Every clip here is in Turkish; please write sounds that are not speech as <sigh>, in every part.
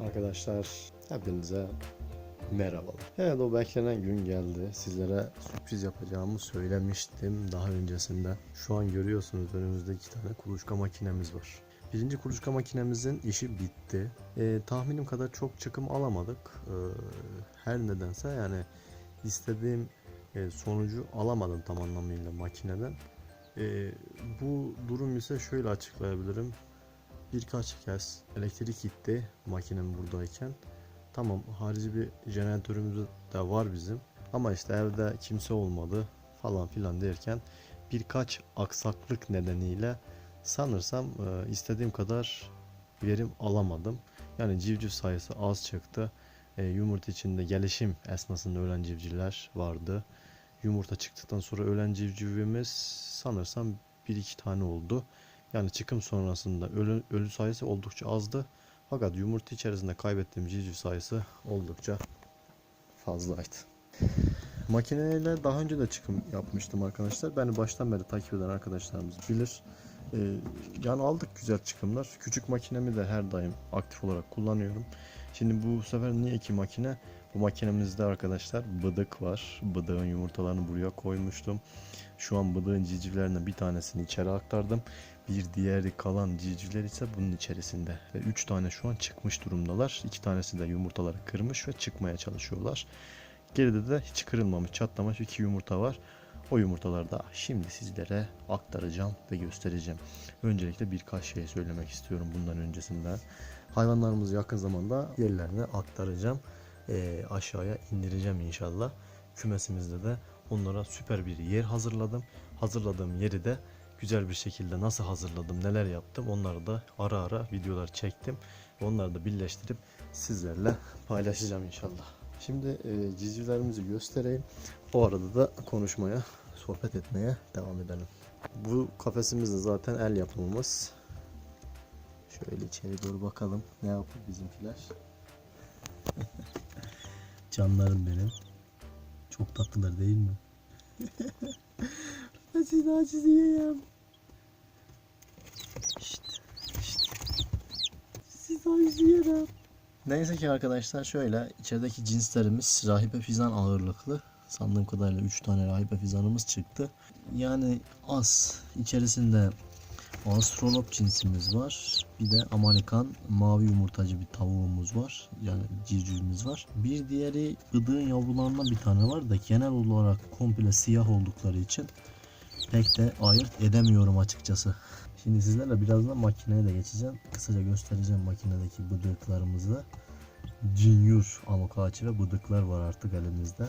Arkadaşlar hepinize merhabalar. Evet o beklenen gün geldi. Sizlere sürpriz yapacağımı söylemiştim daha öncesinde. Şu an görüyorsunuz önümüzde iki tane kuluçka makinemiz var. Birinci kuluçka makinemizin işi bitti. Ee, tahminim kadar çok çıkım alamadık. Ee, her nedense yani istediğim e, sonucu alamadım tam anlamıyla makineden. Ee, bu durum ise şöyle açıklayabilirim birkaç kez elektrik gitti makinem buradayken. Tamam harici bir jeneratörümüz de var bizim. Ama işte evde kimse olmadı falan filan derken birkaç aksaklık nedeniyle sanırsam e, istediğim kadar verim alamadım. Yani civciv sayısı az çıktı. E, yumurta içinde gelişim esnasında ölen civcivler vardı. Yumurta çıktıktan sonra ölen civcivimiz sanırsam bir iki tane oldu. Yani çıkım sonrasında ölü, ölü sayısı oldukça azdı. Fakat yumurta içerisinde kaybettiğim civciv sayısı oldukça fazlaydı. Makineyle daha önce de çıkım yapmıştım arkadaşlar. Beni baştan beri takip eden arkadaşlarımız bilir. Ee, yani aldık güzel çıkımlar. Küçük makinemi de her daim aktif olarak kullanıyorum. Şimdi bu sefer niye iki makine? Bu makinemizde arkadaşlar bıdık var. Bıdığın yumurtalarını buraya koymuştum. Şu an bıdığın civcivlerinden bir tanesini içeri aktardım. Bir diğeri kalan civcivler ise bunun içerisinde. Ve 3 tane şu an çıkmış durumdalar. 2 tanesi de yumurtaları kırmış ve çıkmaya çalışıyorlar. Geride de hiç kırılmamış, çatlamamış iki yumurta var. O yumurtaları da şimdi sizlere aktaracağım ve göstereceğim. Öncelikle birkaç şey söylemek istiyorum bundan öncesinde. Hayvanlarımızı yakın zamanda yerlerine aktaracağım. Ee, aşağıya indireceğim inşallah. Kümesimizde de onlara süper bir yer hazırladım. Hazırladığım yeri de güzel bir şekilde nasıl hazırladım, neler yaptım onları da ara ara videolar çektim. Onları da birleştirip sizlerle paylaşacağım inşallah. Şimdi e, civcivlerimizi göstereyim. O arada da konuşmaya, sohbet etmeye devam edelim. Bu kafesimiz de zaten el yapımımız. Şöyle içeri doğru bakalım. Ne yapıyor bizimkiler? Canlarım benim. Çok tatlılar değil mi? <laughs> Aziz aziz yiyeyim. İşte, işte. Siz aziz yiyemem. Neyse ki arkadaşlar şöyle içerideki cinslerimiz rahibe fizan ağırlıklı. Sandığım kadarıyla 3 tane rahibe fizanımız çıktı. Yani az. içerisinde Astrolop cinsimiz var. Bir de Amerikan mavi yumurtacı bir tavuğumuz var. Yani civcivimiz var. Bir diğeri ıdığın yavrularından bir tane var da genel olarak komple siyah oldukları için pek de ayırt edemiyorum açıkçası. Şimdi sizlerle birazdan makineye de geçeceğim. Kısaca göstereceğim makinedeki bıdıklarımızı. Junior amok ağaçı ve bıdıklar var artık elimizde.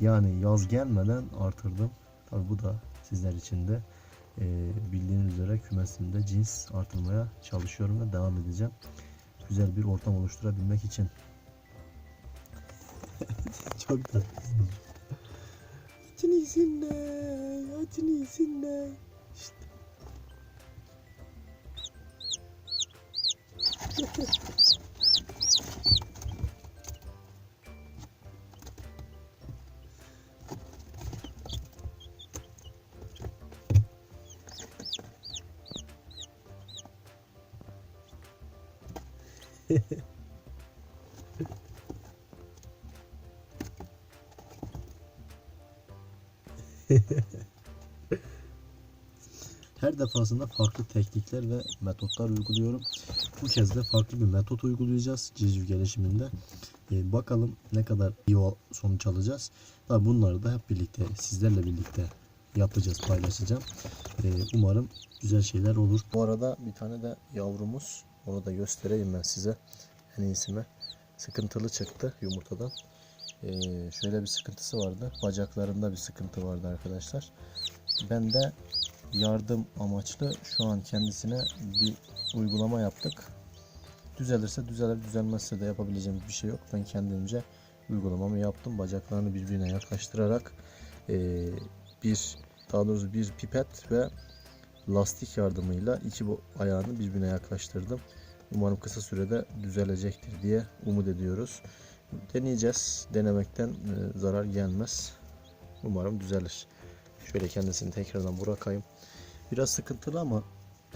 Yani yaz gelmeden artırdım. Tabi bu da sizler için de e, bildiğiniz üzere kümesimde cins artırmaya çalışıyorum ve devam edeceğim. Güzel bir ortam oluşturabilmek için. <laughs> Çok tatlısınız. Açın iyisinler, açın iyisinler. İşte. <laughs> Her defasında farklı teknikler ve metotlar uyguluyorum. Bu kez de farklı bir metot uygulayacağız civciv gelişiminde. Ee, bakalım ne kadar iyi sonuç alacağız. Tabii bunları da hep birlikte sizlerle birlikte yapacağız, paylaşacağım. Ee, umarım güzel şeyler olur. Bu arada bir tane de yavrumuz. Onu da göstereyim ben size. En iyisi mi? Sıkıntılı çıktı yumurtadan. Ee, şöyle bir sıkıntısı vardı. Bacaklarında bir sıkıntı vardı arkadaşlar. Ben de yardım amaçlı şu an kendisine bir uygulama yaptık. Düzelirse düzelir, düzelmezse de yapabileceğimiz bir şey yok. Ben kendimce uygulamamı yaptım. Bacaklarını birbirine yaklaştırarak e, bir daha doğrusu bir pipet ve lastik yardımıyla iki bu ayağını birbirine yaklaştırdım. Umarım kısa sürede düzelecektir diye umut ediyoruz. Deneyeceğiz. Denemekten e, zarar gelmez. Umarım düzelir. Şöyle kendisini tekrardan bırakayım. Biraz sıkıntılı ama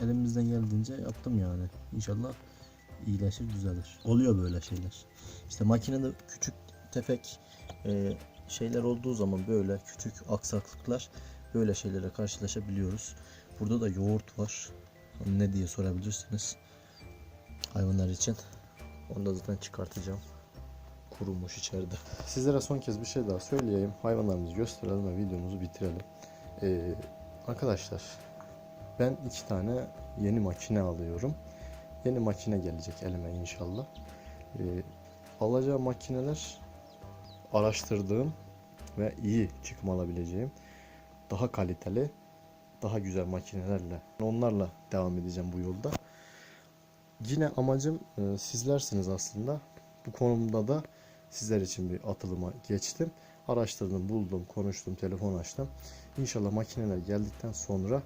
elimizden geldiğince yaptım yani. İnşallah iyileşir düzelir. Oluyor böyle şeyler. İşte makinede küçük tefek e, şeyler olduğu zaman böyle küçük aksaklıklar böyle şeylere karşılaşabiliyoruz. Burada da yoğurt var. Ne diye sorabilirsiniz. Hayvanlar için. Onu da zaten çıkartacağım. Kurumuş içeride. Sizlere son kez bir şey daha söyleyeyim. Hayvanlarımızı gösterelim ve videomuzu bitirelim. Ee, arkadaşlar ben iki tane yeni makine alıyorum. Yeni makine gelecek elime inşallah. Ee, alacağım makineler araştırdığım ve iyi çıkım alabileceğim daha kaliteli, daha güzel makinelerle onlarla devam edeceğim bu yolda. Yine amacım e, sizlersiniz aslında. Bu konumda da sizler için bir atılıma geçtim. Araştırdım, buldum, konuştum, telefon açtım. İnşallah makineler geldikten sonra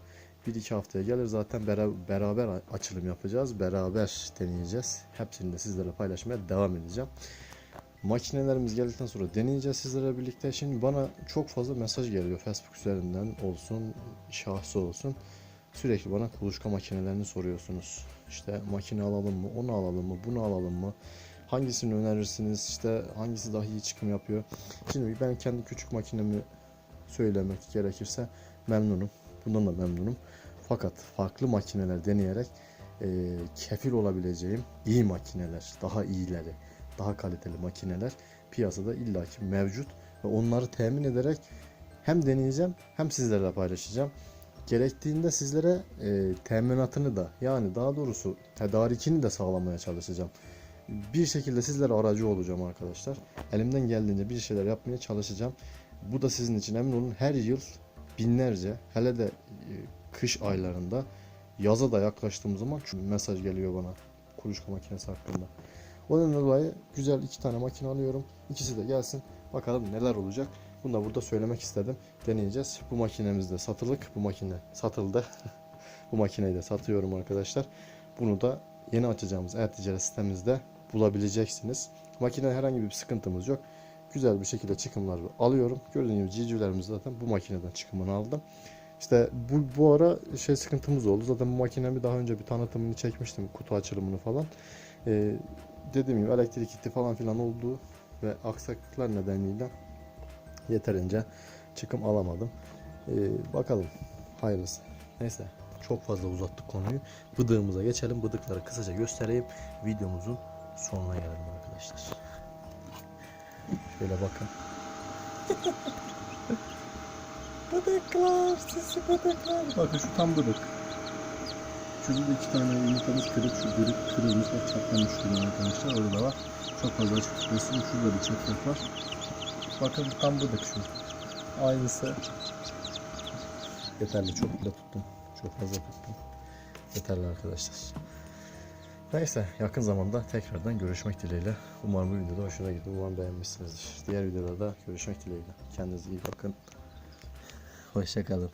bir iki haftaya gelir zaten bera- beraber açılım yapacağız. Beraber deneyeceğiz. Hepsini de sizlere paylaşmaya devam edeceğim. Makinelerimiz geldikten sonra deneyeceğiz sizlerle birlikte. Şimdi bana çok fazla mesaj geliyor Facebook üzerinden olsun, şahsı olsun. Sürekli bana kuluçka makinelerini soruyorsunuz. İşte makine alalım mı, onu alalım mı, bunu alalım mı? Hangisini önerirsiniz? İşte hangisi daha iyi çıkım yapıyor? Şimdi ben kendi küçük makinemi söylemek gerekirse memnunum. Bundan da memnunum. Fakat farklı makineler deneyerek e, kefil olabileceğim iyi makineler, daha iyileri, daha kaliteli makineler piyasada illaki mevcut ve onları temin ederek hem deneyeceğim hem sizlerle paylaşacağım. Gerektiğinde sizlere e, teminatını da yani daha doğrusu tedarikini de sağlamaya çalışacağım. Bir şekilde sizlere aracı olacağım arkadaşlar. Elimden geldiğince bir şeyler yapmaya çalışacağım. Bu da sizin için emin olun her yıl binlerce hele de e, kış aylarında yaza da yaklaştığım zaman çok mesaj geliyor bana kuluçka makinesi hakkında. O nedenle dolayı güzel iki tane makine alıyorum. İkisi de gelsin. Bakalım neler olacak. Bunu da burada söylemek istedim. Deneyeceğiz. Bu makinemiz de satılık. Bu makine satıldı. <laughs> bu makineyi de satıyorum arkadaşlar. Bunu da yeni açacağımız e-ticaret sitemizde bulabileceksiniz. Makine herhangi bir sıkıntımız yok. Güzel bir şekilde çıkımlar alıyorum. Gördüğünüz gibi civcivlerimiz zaten bu makineden çıkımını aldım. İşte bu, bu ara şey sıkıntımız oldu. Zaten bu makinemi daha önce bir tanıtımını çekmiştim. Kutu açılımını falan. Ee, dediğim gibi elektrik gitti falan filan oldu ve aksaklıklar nedeniyle yeterince çıkım alamadım. Ee, bakalım hayırlısı. Neyse çok fazla uzattık konuyu. Bıdığımıza geçelim. Bıdıkları kısaca göstereyim. Videomuzun sonuna gelelim arkadaşlar. Şöyle bakın. <laughs> bıdıklar, sisi bıdıklar. Bakın şu tam bıdık. Şurada da iki tane yumurtamız kırık, bıdık kırılmış ve çatlamış duruyor arkadaşlar. Orada da var. Çok fazla açık. Şurada bir çatlak var. Bakın tam bıdık şu. Aynısı. Yeterli. Çok bile tuttum. Çok fazla tuttum. Yeterli arkadaşlar. Neyse yakın zamanda tekrardan görüşmek dileğiyle. Umarım bu videoda hoşuna gitti. Umarım beğenmişsinizdir. Diğer videolarda görüşmek dileğiyle. Kendinize iyi bakın. Hoşçakalın.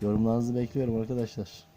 Yorumlarınızı bekliyorum arkadaşlar.